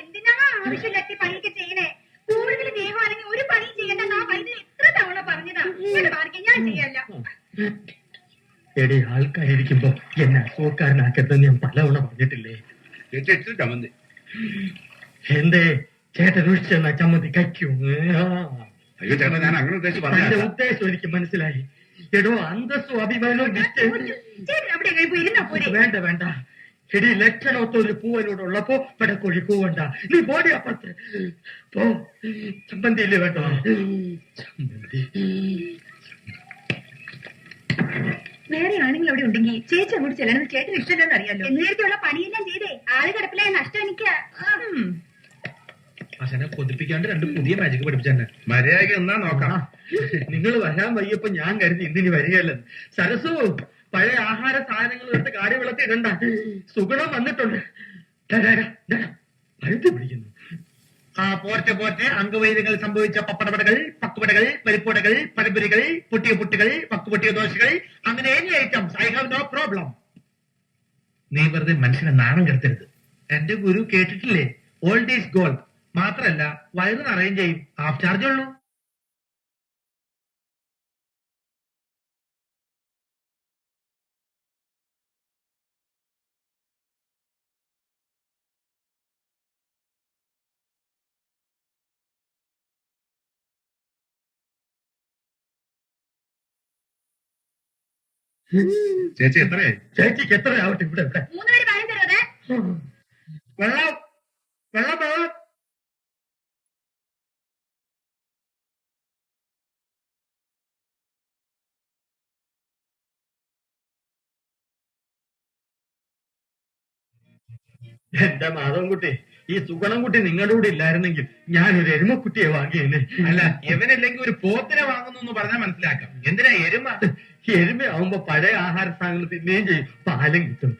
എന്തിനാ ആവശ്യമില്ലാത്ത പണിയൊക്കെ ചെയ്യണേ? കൂടുതൽ ചെയ്യുവാണെങ്കിൽ ഒരു പണി ചെയ്യണ്ട. നാ വൈദ്യുതി എത്ര തവണ പറഞ്ഞതാ? ഞാൻ ചെയ്യല്ല എടി ആൾക്കാരിക്കുമ്പോ എന്നെ അസുഖക്കാരനാക്കരുതെന്ന് ഞാൻ പലവണ പറഞ്ഞിട്ടില്ലേ? എന്തേ? ചേട്ടൻ ഒഴിച്ചെന്ന ചമ്മന്തി കഴിക്കും അയ്യോ ചേട്ടാ ഞാൻ അങ്ങനെ ഉദ്ദേശിച്ച് പറഞ്ഞ ഉദ്ദേശം എനിക്ക് മനസ്സിലായി. എടോ അന്തസ്സും അഭിമാനവും ചേട്ടൻ വേണ്ട വേണ്ട. എടി ലക്ഷണത്തൊരു പൂവനോടുള്ളപ്പോ പടക്കോഴി പൂവണ്ട. നീ പോടി അപ്പുറത്ത്. പോ. വേണ്ടോ? ചമ്മന്തി. വേറെ ആണെങ്കിൽ അവിടെ ഉണ്ടെങ്കിൽ ചേച്ചി അങ്ങോട്ട് ചെല്ലണം. ചേട്ടന് ഇഷ്ടമില്ലെന്ന് അറിയാലോ. നേരത്തെയുള്ള പണിയെല്ലാം ചെയ്തേ. അച്ഛനെ കൊതിപ്പിക്കാണ്ട് രണ്ട് പുതിയ മാജിക് പഠിപ്പിച്ചെന്നെ മര്യാദയ്ക്ക് എന്നാ നോക്കാം. നിങ്ങൾ വരാൻ വയ്യപ്പോ ഞാൻ കരുതി ഇന്നിനി വരികയല്ലെന്ന് സരസു പഴയ ആഹാര സാധനങ്ങൾ എടുത്ത് കാടി വിളത്തി ഇടണ്ട. സുഗുണം വന്നിട്ടുണ്ട്. പഴുത്ത് പിടിക്കുന്നു. ആ പോറ്റെ പോറ്റെ അംഗവൈദ്യങ്ങൾ സംഭവിച്ച പപ്പടപടകൾ പക്കുപടകൾ പരിപ്പുടകൾ പരമ്പരകൾ പൊട്ടിയ പൊട്ടുകൾ പക്കുപൊട്ടിയ ദോശകൾ അങ്ങനെ any items I have no problem നീ വെറുതെ മനുഷ്യനെ നാണം കെടുത്തരുത്. എന്റെ ഗുരു കേട്ടിട്ടില്ലേ? ഓൾഡ് ഈസ് ഗോൾഡ് മാത്രല്ല വയറ് നിറയും ചെയ്യും. ഹാഫ് ചാർജ് ഉള്ളൂ. ചേച്ചി എത്രയായി? ചേച്ചിക്ക് എത്രയാവട്ടെ ഇവിടെ? ഇവിടെ വെള്ളം എന്റെ മാധവൻകുട്ടി ഈ സുഗണൻകുട്ടി നിങ്ങളുടെ കൂടെ ഇല്ലായിരുന്നെങ്കിൽ ഞാൻ ഒരു എരുമക്കുട്ടിയെ വാങ്ങിയേനെ. അല്ല എവനല്ലെങ്കിൽ ഒരു പോത്തിനെ വാങ്ങുന്നു എന്ന് പറഞ്ഞാൽ മനസ്സിലാക്കാം. എന്തിനാ എരുമ? എരുമയാവുമ്പോ പഴയ ആഹാര സാധനങ്ങൾ തിന്നുകയും ചെയ്യും. പാലും കിട്ടും?